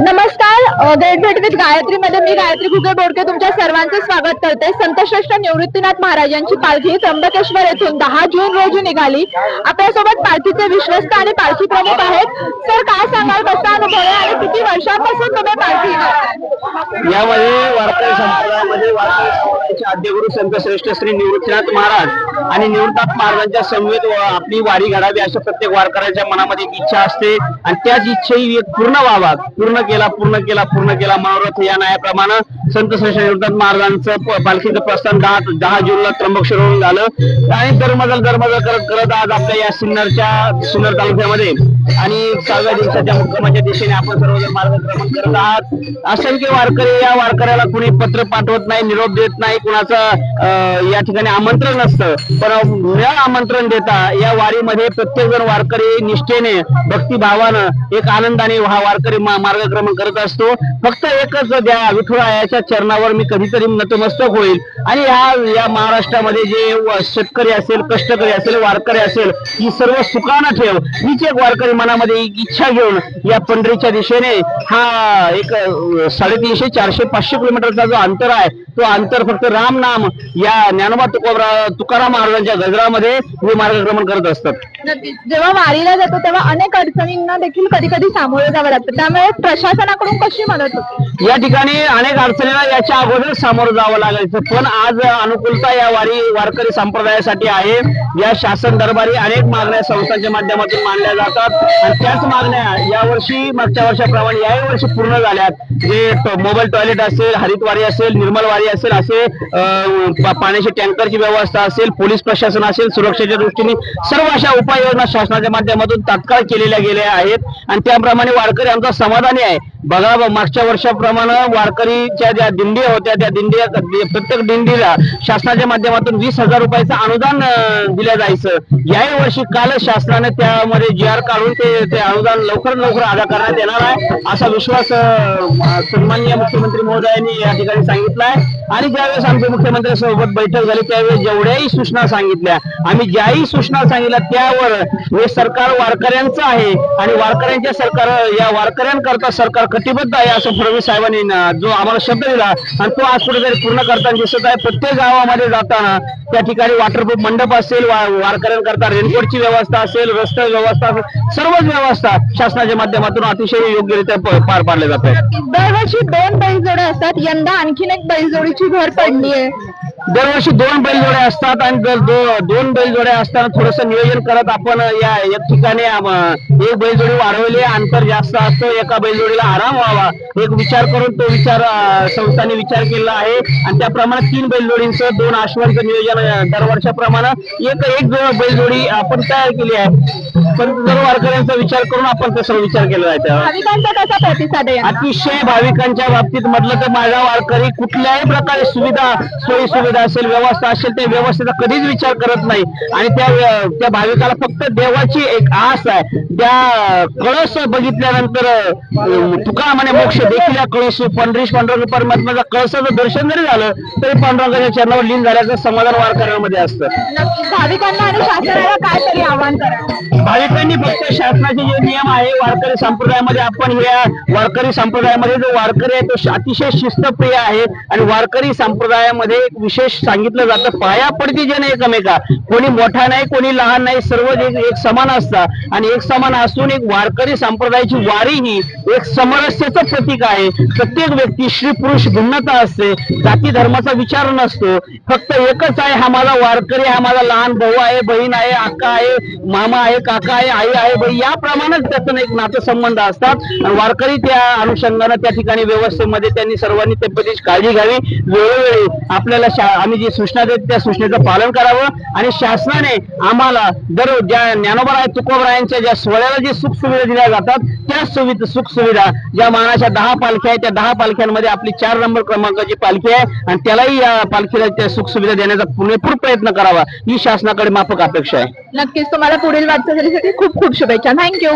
नमस्कार ग्रेट भेट विथ गायत्री मध्ये मी गायत्री घुगे बोडके तुमच्या सर्वांचं स्वागत करते. संतश्रेष्ठ निवृत्तीनाथ महाराजांची पालखी त्र्यंबकेश्वर येथून दहा जून रोजी निघाली. आपल्यासोबत पालखीचे विश्वस्त आणि पालखी प्रमुख आहेत. सर काय सांगाल? कसा अनुभव आहे आणि किती वर्षांपासून तुम्ही पालखी यामध्ये वारकरी संप्रदायामध्ये वारकरी संप्रदायाचे आद्यगुरु संत श्रेष्ठ श्री निवृत्तीनाथ महाराज आणि निवृत्तनाथ महाराजांच्या समवेत आपली वारी घडावी अशा प्रत्येक वारकऱ्याच्या मनामध्ये एक इच्छा असते. आणि त्याच इच्छेही एक पूर्ण व्हावा. पूर्ण केला पूर्ण केला पूर्ण केला मनोरथ या न्यायाप्रमाणे संत श्रेष्ठ निवृत्तनाथ महाराजांचं पालखीचं प्रस्थान दहा दहा जूनला त्र्यंबकेश्वरहून झालं. आणि दरमजल दरमजल करत करत आज आपल्या या सिन्नरच्या सिन्नर तालुक्यामध्ये आणि सहाव्या दिवसाच्या मुक्कामाच्या दिशेने आपण सर्वजण मार्गक्रमण करत आहात. असंख्य वारकरी या वारकऱ्याला कुणी पत्र पाठवत नाही निरोप देत नाही कुणाचं या ठिकाणी आमंत्रण नसतं. पण न आमंत्रण देता या वारीमध्ये प्रत्येक जण वारकरी निष्ठेने भक्तिभावानं एक आनंदाने हा वारकरी मार्गक्रमण करत असतो. फक्त एकच द्या विठुरायाच्या चरणावर मी कधीतरी नतमस्तक होईल. आणि ह्या या महाराष्ट्रामध्ये जे शेतकरी असेल कष्टकरी असेल वारकरी असेल ही सर्व सुखानं ठेव. हीच एक वारकरी मनामध्ये एक इच्छा घेऊन या पंढरीच्या दिशेने हा एक साडेतीनशे चारशे पाचशे किलोमीटरचा जो अंतर आहे तो अंतर फक्त राम नाम या ज्ञानोबा तुकोबरा तुकाराम महाराजांच्या गजरामध्ये हे मार्गक्रमण करत असतात. जेव्हा वारीला जातो तेव्हा अनेक अडचणींना देखील कधी कधी सामोरं जावं लागतं त्यामुळे प्रशासनाकडून कशी मदत होते? या ठिकाणी अनेक अडचणीला याच्या अगोदर सामोरं जावं लागायचं. पण आज अनुकूलता या वारी वारकरी संप्रदायासाठी आहे. या शासन दरबारी अनेक मागण्या संस्थांच्या माध्यमातून मांडल्या जातात. आणि त्याच मागण्या यावर्षी मागच्या वर्षाप्रमाणे याही वर्षी पूर्ण झाल्यात. जे मोबाईल टॉयलेट असेल हरितवारी असेल निर्मल वारी असेल असे पाण्याची टँकरची व्यवस्था असेल पोलीस प्रशासन असेल सुरक्षेच्या दृष्टीने सर्व अशा उपाययोजना शासनाच्या माध्यमातून तात्काळ केलेल्या गेल्या आहेत. आणि त्याप्रमाणे वारकरी आमचा समाधानी आहे. बघा मागच्या वर्षाप्रमाणे वारकरीच्या ज्या दिंडी होत्या त्या दिंडी म्हणजे प्रत्येक दिंडीला शासनाच्या माध्यमातून वीस हजार रुपयाचं अनुदान दिलं जायचं. याही वर्षी काल शासनाने त्यामध्ये जी आर काढून ते ते अनुदान लवकर लवकर अदा करण्यात येणार आहे असा विश्वास सन्माननीय मुख्यमंत्री महोदयांनी या ठिकाणी सांगितला आहे आणि ज्यावेळेस आमच्या मुख्यमंत्र्यांसोबत बैठक झाली त्यावेळेस जेवढ्याही सूचना सांगितल्या आम्ही ज्याही सूचना सांगितल्या त्यावर हे सरकार वारकऱ्यांचं आहे. आणि वारकऱ्यांच्या सरकार या वारकऱ्यांकरता सरकार कटिबद्ध आहे असं फडणवीस साहेबांनी जो आम्हाला शब्द दिला आणि तो आज कुठेतरी पूर्ण करताना दिसत आहे. प्रत्येक गावामध्ये जाताना त्या ठिकाणी वॉटरप्रूफ मंडप असेल वा- वारकऱ्यांकरता रेनकोटची व्यवस्था असेल रस्ते व्यवस्था असेल सर्वच व्यवस्था शासनाच्या माध्यमातून अतिशय योग्यरित्या पार पाडल्या जात आहेत दरवर्षी दोन बैलजोड्या असतात. यंदा आणखीन एक बैलजोडीची भर पडली आहे दरवर्षी दोन बैलजोड्या असतात आणि दो- दोन बैलजोड्या असताना थोडस नियोजन करत आपण या एक ठिकाणी एक बैलजोडी वाढवली अंतर जास्त असतो एका बैलजोडीला आराम व्हावा एक विचार करून तो विचार संस्थांनी विचार केला आहे. आणि त्याप्रमाणे तीन बैलजोडींचं दोन आश्वांचं नियोजन दरवर्षाप्रमाणे एक एक बैलजोडी आपण तयार केली आहे. पण सर्व वारकऱ्यांचा विचार करून आपण तसा विचार केला आहे? अतिशय भाविकांच्या बाबतीत म्हटलं तर माझा वारकरी कुठल्याही प्रकारे सुविधा सोयी सुविधा असेल व्यवस्था असेल त्या व्यवस्थेचा कधीच विचार करत नाही. आणि त्या त्या भाविकाला फक्त देवाची एक आस आहे. त्या कळस बघितल्यानंतर तुका म्हणे मोक्ष देखील या कळस पंढरीश पांडुरंग परमात्म्याचा कळसाचं दर्शन जरी झालं तरी पांडुरंगाच्या चरणावर लीन झाल्याचं समाधान वारकऱ्यांमध्ये असतं. भाविकांना आणि शासनाला काय तरी आव्हान करा भाविकांनी फक्त शासनाचे जे नियम आहे वारकरी संप्रदायामध्ये आपण या वारकरी संप्रदायामध्ये जो वारकरी आहे तो अतिशय शिस्तप्रिय आहे. आणि वारकरी संप्रदायामध्ये एक विशेष सांगितलं जातं. पाया पडती जे नाही एकमेका. कोणी मोठा नाही कोणी लहान नाही सर्व एक एक समान असतात. आणि एक समान असून एक वारकरी संप्रदायाची वारी ही एक समरस्याचं प्रतीक आहे. प्रत्येक व्यक्ती स्त्री पुरुष भिन्नता असते. जाती धर्माचा विचार नसतो. फक्त एकच आहे हा माझा वारकरी हा माझा लहान भाऊ आहे बहीण आहे अक्का आहे मामा आहे काका आहे आई आहे बहीण याप्रमाणेच त्याचं एक नातेसंबंध असतात. आणि वारकरी त्या अनुषंगानं त्या ठिकाणी व्यवस्थेमध्ये त्यांनी सर्वांनी त्या काळजी घ्यावी. वेळोवेळी आपल्याला आम्ही जी सूचना देत त्या सूचनेचं पालन करावं आणि शासनाने आम्हाला दर ज्या ज्ञानोबराय तुकोबरायांच्या ज्या सोहळ्याला जी सुख सुविधा दिल्या जातात त्या सुविधा सुख सुविधा ज्या मानाच्या दहा पालख्या आहेत त्या दहा पालख्यांमध्ये आपली चार नंबर क्रमांकाची पालखी आहे आणि त्यालाही या पालखीला त्या सुख सुविधा देण्याचा पुरेपूर प्रयत्न करावा ही शासनाकडे माफक अपेक्षा आहे. नक्कीच तुम्हाला पुढील वाटचालीसाठी खूप खूप शुभेच्छा. थँक्यू